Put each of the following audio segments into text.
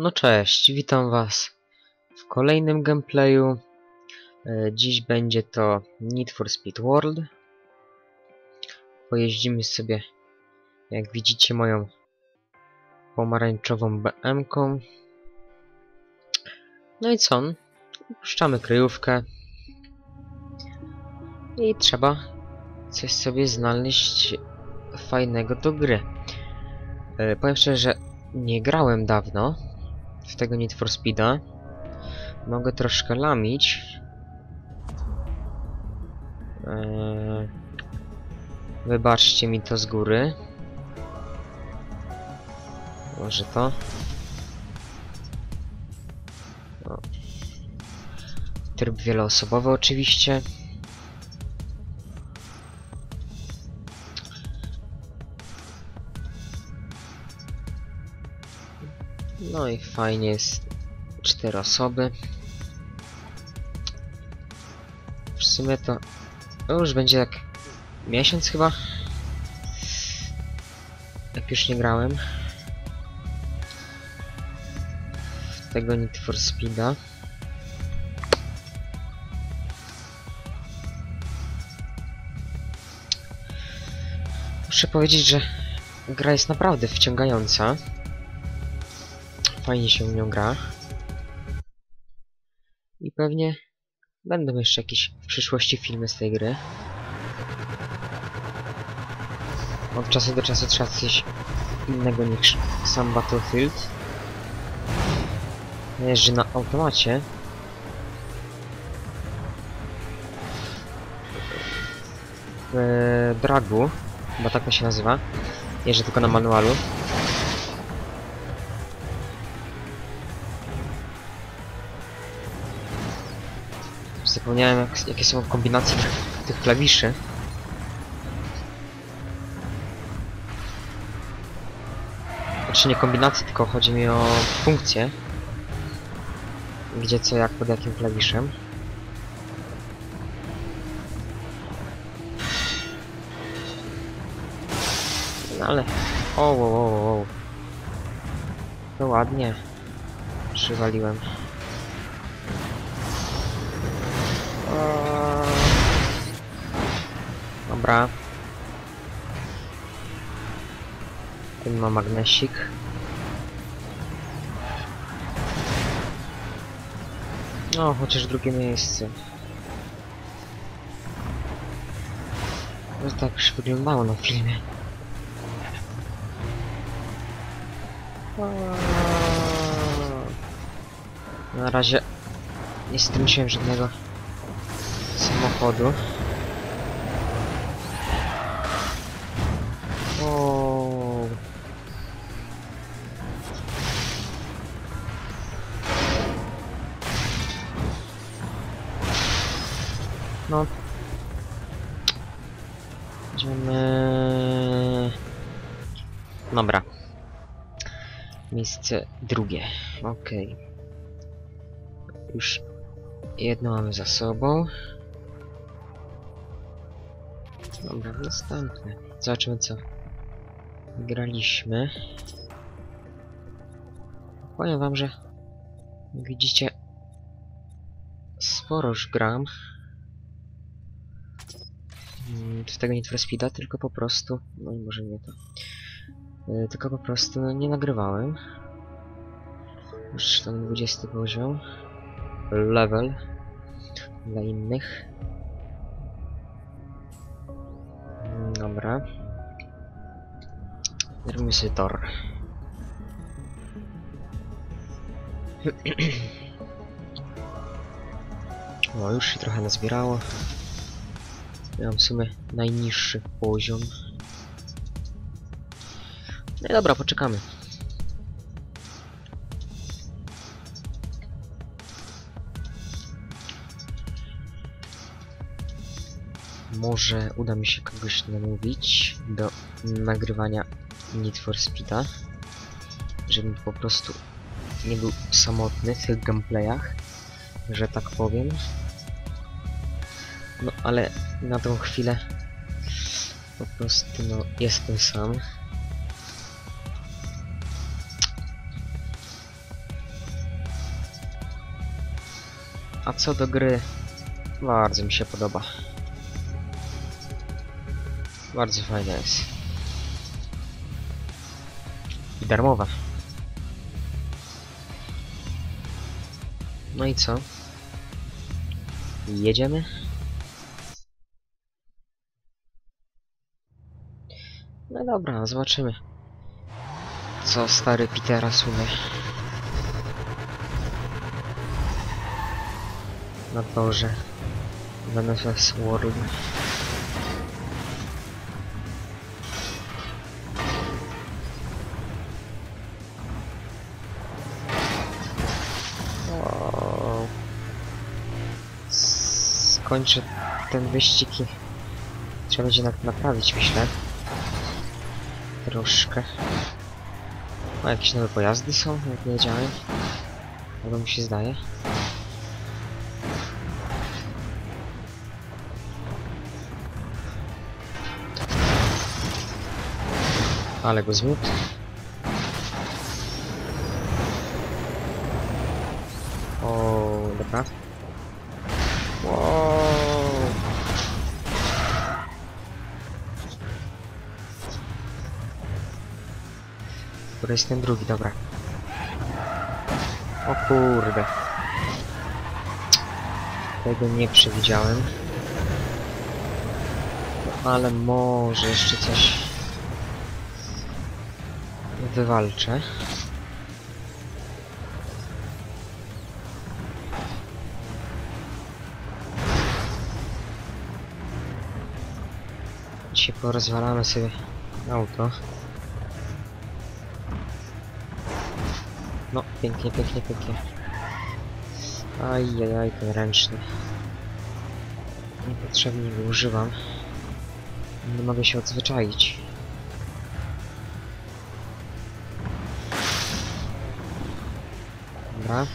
No cześć, witam was w kolejnym gameplayu. E, Dziś będzie to Need for Speed World. Pojeździmy sobie, jak widzicie, moją pomarańczową BM-ką. No i co? Puszczamy kryjówkę. I trzeba coś sobie znaleźć fajnego do gry. E, Powiem szczerze, że nie grałem dawno w tego Need for Speeda. Mogę troszkę lamić. Eee, wybaczcie mi to z góry. Może to. O. Tryb wieloosobowy oczywiście. No i fajnie jest cztery osoby. W sumie to, już będzie jak miesiąc chyba. Jak już nie grałem. W tego Need for Speeda. Muszę powiedzieć, że gra jest naprawdę wciągająca. Fajnie się nią gra. I pewnie będą jeszcze jakieś w przyszłości filmy z tej gry. Od czasu do czasu trzeba coś innego niż sam Battlefield. Jeżdżę na automacie. W e, Dragu, bo tak to się nazywa. Jeżdżę tylko na manualu. Zapomniałem jak, jakie są kombinacje tych, tych klawiszy. Znaczy nie kombinacje, tylko chodzi mi o funkcje. Gdzie co jak pod jakim klawiszem. No ale... O, o, o, o. To ładnie. Przywaliłem. Dobra. Ten ma magnesik. No, chociaż drugie miejsce. No tak już wyglądało na filmie. Na razie nie strąciłem żadnego samochodu. O. No. Idziemy... Dobra. Miejsce drugie. Okej. Już jedno mamy za sobą. Dobra, następne. Zobaczymy co graliśmy. Powiem wam, że widzicie sporo już gram. Mm, Z tego Need for Speeda, tylko po prostu, no i może nie to. Yy, Tylko po prostu no, nie nagrywałem. Już tam 20 poziom. Level. Dla innych. Dobra. Zrobimy sobie tor. O, już się trochę nazbierało. Mam w sumie najniższy poziom. No i dobra, poczekamy. Może uda mi się kogoś namówić do nagrywania Need for Speed'a. Żebym po prostu nie był samotny w tych gameplayach, że tak powiem. No ale na tą chwilę po prostu no jestem sam. A co do gry, bardzo mi się podoba. Bardzo fajna jest. I darmowa. No i co? Jedziemy? No dobra, zobaczymy. Co stary Petera sunie. Na torze. NFS World. Skończę ten wyścig i trzeba będzie na naprawić, myślę. Troszkę. O, jakieś nowe pojazdy są, jak nie wiedziałem. Albo mi się zdaje. Ale go zmiótł. Który jest ten drugi, dobra. O kurde. Tego nie przewidziałem. Ale może jeszcze coś wywalczę. Dzisiaj porozwalamy sobie auto. No, pięknie, pięknie, pięknie. Ajajaj, ten ręczny. Niepotrzebnie go używam. Nie mogę się odzwyczaić. Dobra.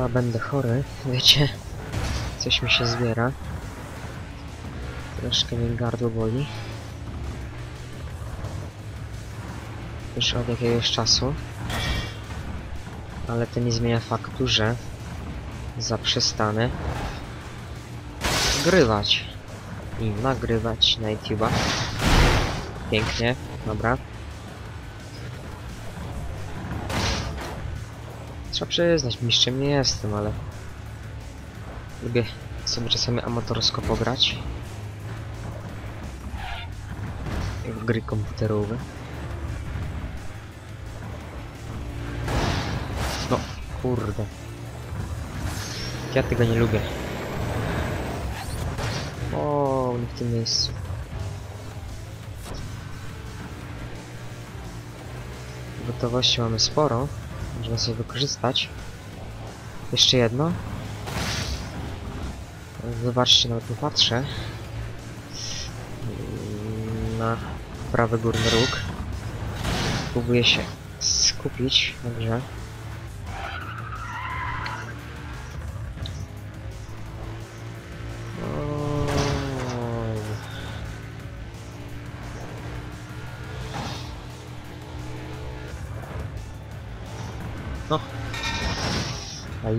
Chyba będę chory, wiecie? Coś mi się zbiera. Troszkę mnie gardło boli. Już od jakiegoś czasu. Ale to nie zmienia faktu, że zaprzestanę grywać i nagrywać na YouTube'a. Pięknie, dobra. Trzeba przyznać, mistrzem nie jestem, ale lubię sobie czasami amatorsko pograć w gry komputerowe. No, kurde. Ja tego nie lubię. O, nie w tym miejscu. Gotowości mamy sporo. Możemy sobie wykorzystać. Jeszcze jedno. Zobaczcie, nawet nie patrzę. Mm, Na prawy górny róg. Próbuję się skupić na grze.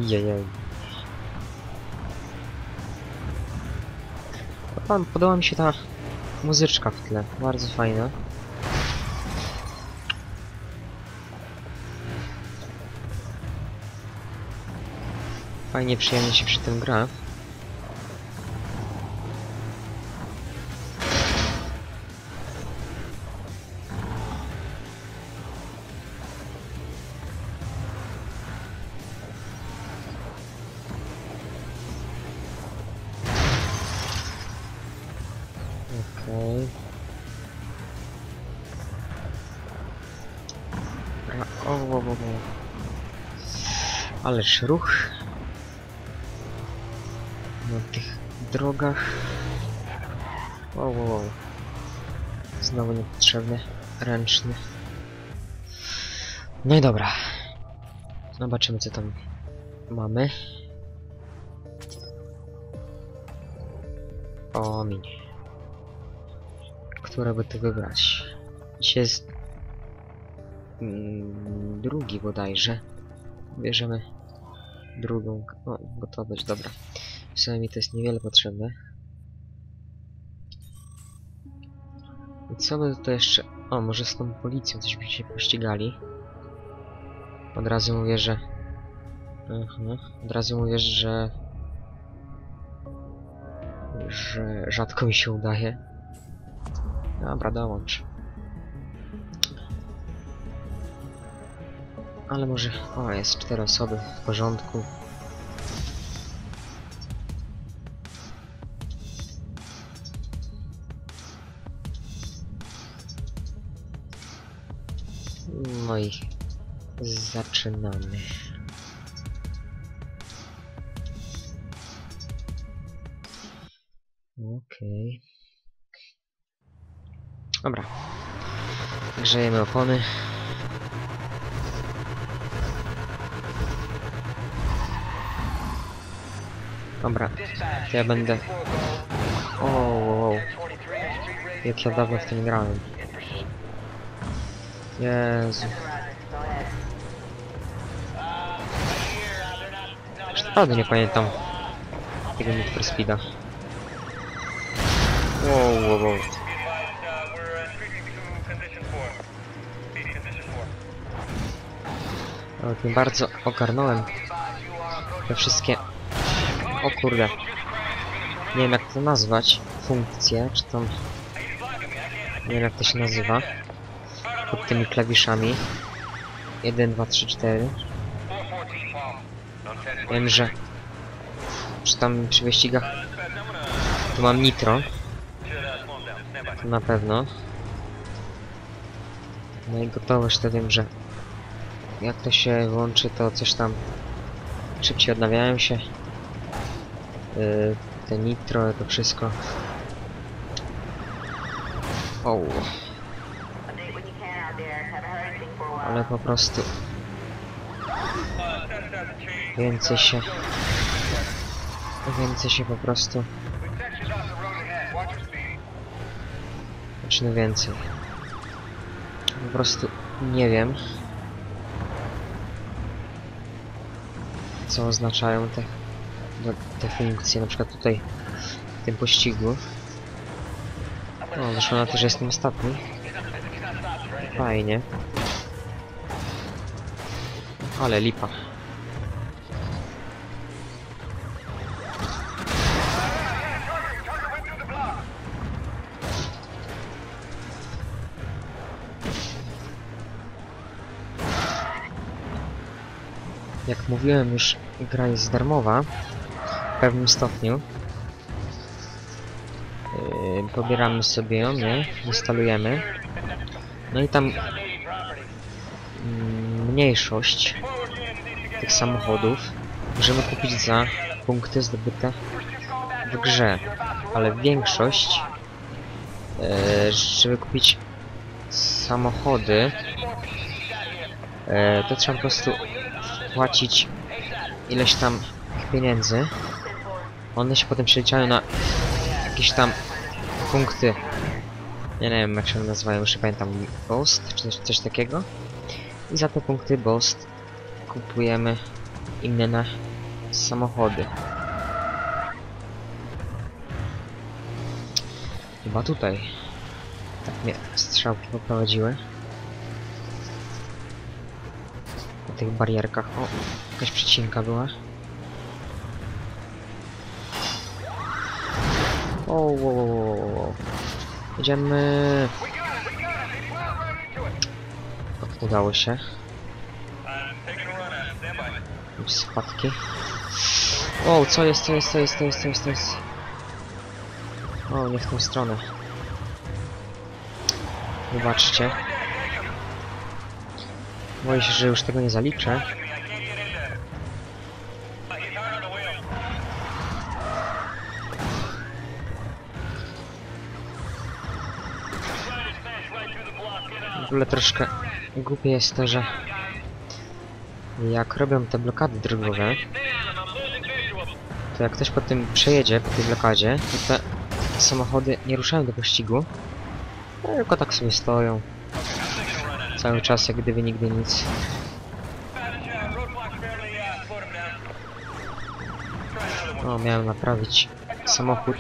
Ajajaj. Podoba, podoba mi się ta muzyczka w tle. Bardzo fajna. Fajnie, przyjemnie się przy tym gra. Ależ ruch na tych drogach. O, o, o. Znowu niepotrzebny. Ręczny. No i dobra. Zobaczymy co tam mamy. O, miń. Które by tu wybrać? Dzisiaj jest mm, drugi bodajże. Bierzemy drugą. O, gotowość, dobra. Mi to jest niewiele potrzebne. I co by to jeszcze... O, może z tą policją coś by się pościgali. Od razu mówię, że... Aha, od razu mówię, że... Że rzadko mi się udaje. Dobra, dołącz. Ale może... O, jest cztery osoby, w porządku. No i zaczynamy. Okej. Dobra. Grzejemy opony. Dobra, ja będę... O, wow. Jak ja dawno w tym grałem. Jezu. Już naprawdę nie pamiętam tego Need for Speeda. Wow, wow, wow. Ale tym bardzo ogarnąłem te wszystkie... O kurde. Nie wiem jak to nazwać. Funkcje, czy tam... Nie wiem jak to się nazywa. Pod tymi klawiszami. 1, 2, 3, 4. Wiem, że... Czy tam przy wyścigach... Tu mam nitro. To na pewno. No i gotowość to wiem, że jak to się włączy, to coś tam szybciej odnawiają się. Yy, te nitro, to wszystko. O, ale po prostu więcej się więcej się po prostu znaczy więcej po prostu nie wiem co oznaczają te, te funkcje, na przykład tutaj w tym pościgu. O, wyszło na to, że jestem ostatni. Fajnie. Ale lipa. Jak mówiłem już, gra jest darmowa pewnym stopniu. Yy, pobieramy sobie ją, nie? Instalujemy. No i tam mm, mniejszość tych samochodów możemy kupić za punkty zdobyte w grze, ale większość yy, żeby kupić samochody yy, to trzeba po prostu płacić ileś tam pieniędzy. One się potem przeliczają na jakieś tam punkty. Ja nie wiem jak się one nazywają, już pamiętam. Bost czy coś, coś takiego. I za te punkty Bost kupujemy inne samochody. Chyba tutaj. Tak mnie strzałki poprowadziły. na tych barierkach. O, jakaś przecinka była. O, wow, wow, wow. Jedziemy. Udało się. Spadki. O, co jest, co jest, co jest, co jest, co jest, co jest. O, nie w tą stronę. Wybaczcie. Boję się, że już tego nie zaliczę. Ogóle troszkę głupie jest to, że jak robią te blokady drogowe, to jak ktoś po tym przejedzie, po tej blokadzie, to te samochody nie ruszają do pościgu, tylko tak sobie stoją. Cały czas jak gdyby nigdy nic. O, miałem naprawić samochód.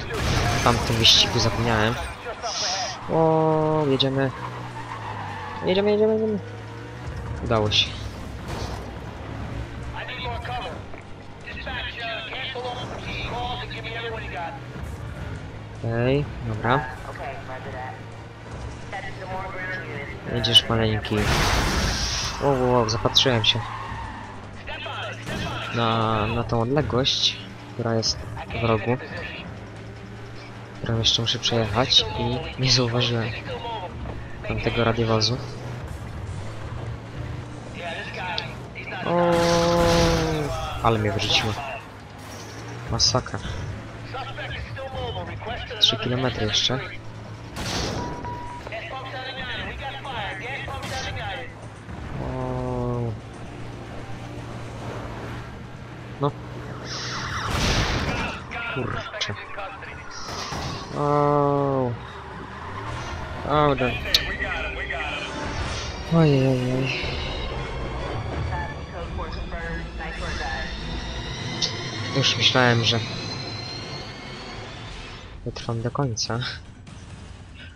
W tamtym wyścigu zapomniałem. O, jedziemy. Jedziemy, jedziemy, jedziemy. Udało się. Okej, dobra. Jedziesz maleńki. O, o, o, zapatrzyłem się. Na, na tą odległość, która jest w rogu. Którą jeszcze muszę przejechać i nie zauważyłem tamtego radiowozu. O, ale mnie wyrzuciło. Masakra. 3 km jeszcze. O. No. Kurczę. O. O, da. Ojej, ojej. Już myślałem, że wytrwam do końca.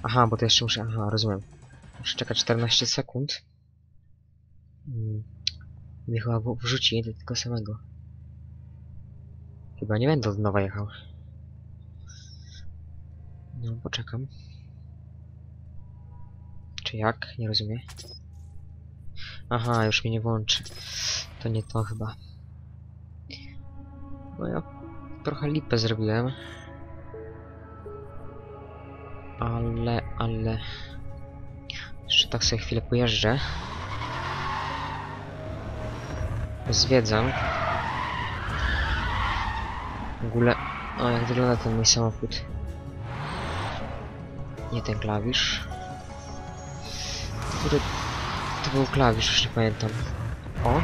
Aha, bo to jeszcze muszę... Aha, rozumiem. Muszę czekać 14 sekund. Hmm. Mnie chyba wrzuci do tego samego. Chyba nie będę od nowa jechał. No, poczekam. Czy jak? Nie rozumiem. Aha, już mnie nie włączy. To nie to chyba. No ja trochę lipę zrobiłem. Ale, ale... Jeszcze tak sobie chwilę pojeżdżę. Zwiedzam. W ogóle... O, jak wygląda ten mój samochód. Nie ten klawisz. Który... To był klawisz, już nie pamiętam. O!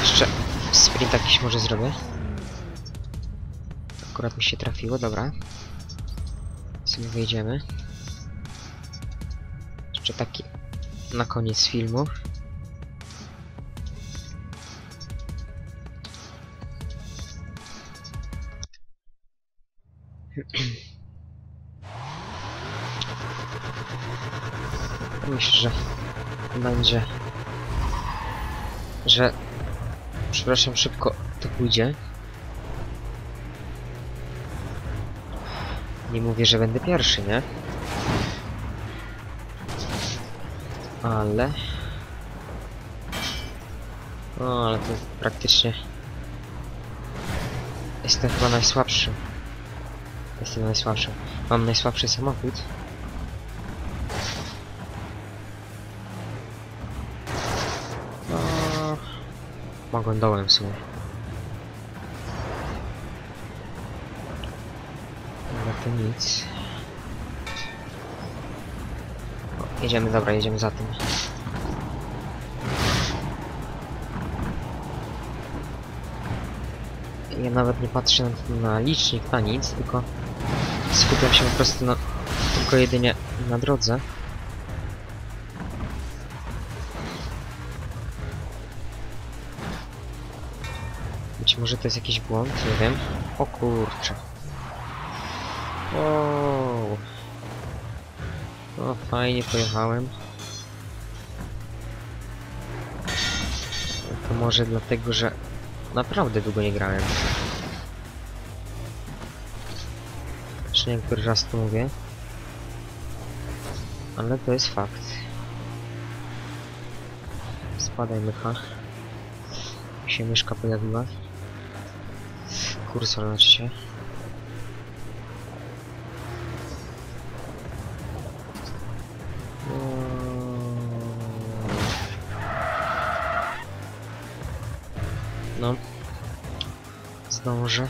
Jeszcze sprint jakiś może zrobię. Akurat mi się trafiło, dobra. Sobie wejdziemy. Jeszcze taki na koniec filmu. Myślę, że będzie, że przepraszam, szybko to pójdzie. Nie mówię, że będę pierwszy, nie? Ale... No, ale to praktycznie... Jestem chyba najsłabszy. Jestem najsłabszy. Mam najsłabszy samochód. Mogłem dołem. Ale to nic. O, jedziemy, dobra, jedziemy za tym. Ja nawet nie patrzę na, na licznik, na nic, tylko skupiam się po prostu na, tylko jedynie na drodze. Może to jest jakiś błąd, nie wiem. O kurczę. Wow. O, fajnie pojechałem. To może dlatego, że naprawdę długo nie grałem. Nie wiem, który raz to mówię. Ale to jest fakt. Spadaj mycha. Mi się myszka pojawiła. Kursor się. No. Zdążę.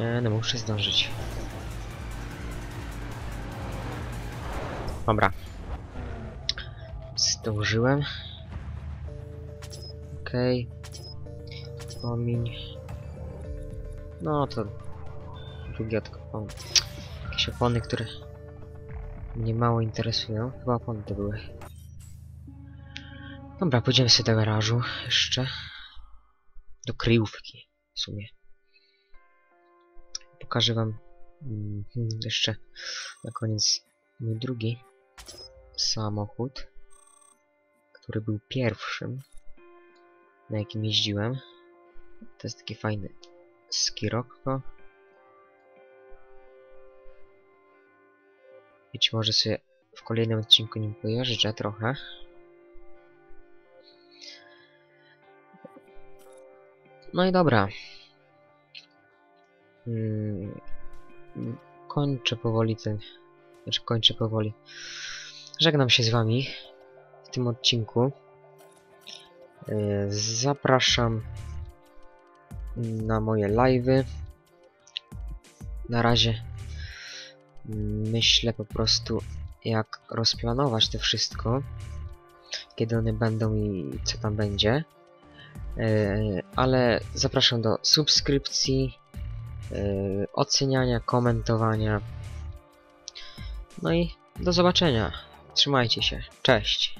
Nie, no muszę zdążyć. Dobra. Zdążyłem. Okej. Pomiń. No to drugi odkopam. Jakieś opony, które mnie mało interesują. Chyba opony to były. Dobra, pójdziemy sobie do garażu jeszcze. Do kryjówki w sumie. Pokażę wam mm, jeszcze na koniec mój drugi samochód, który był pierwszym, na jakim jeździłem. To jest taki fajny Skirocco. Być może sobie w kolejnym odcinku nim pojeżdżę trochę. No i dobra. Mm, kończę powoli ten... Znaczy kończę powoli. Żegnam się z wami w tym odcinku. Yy, Zapraszam na moje live'y. Na razie myślę po prostu jak rozplanować to wszystko. Kiedy one będą i co tam będzie. Yy, ale zapraszam do subskrypcji, yy, oceniania, komentowania. No i do zobaczenia. Trzymajcie się. Cześć.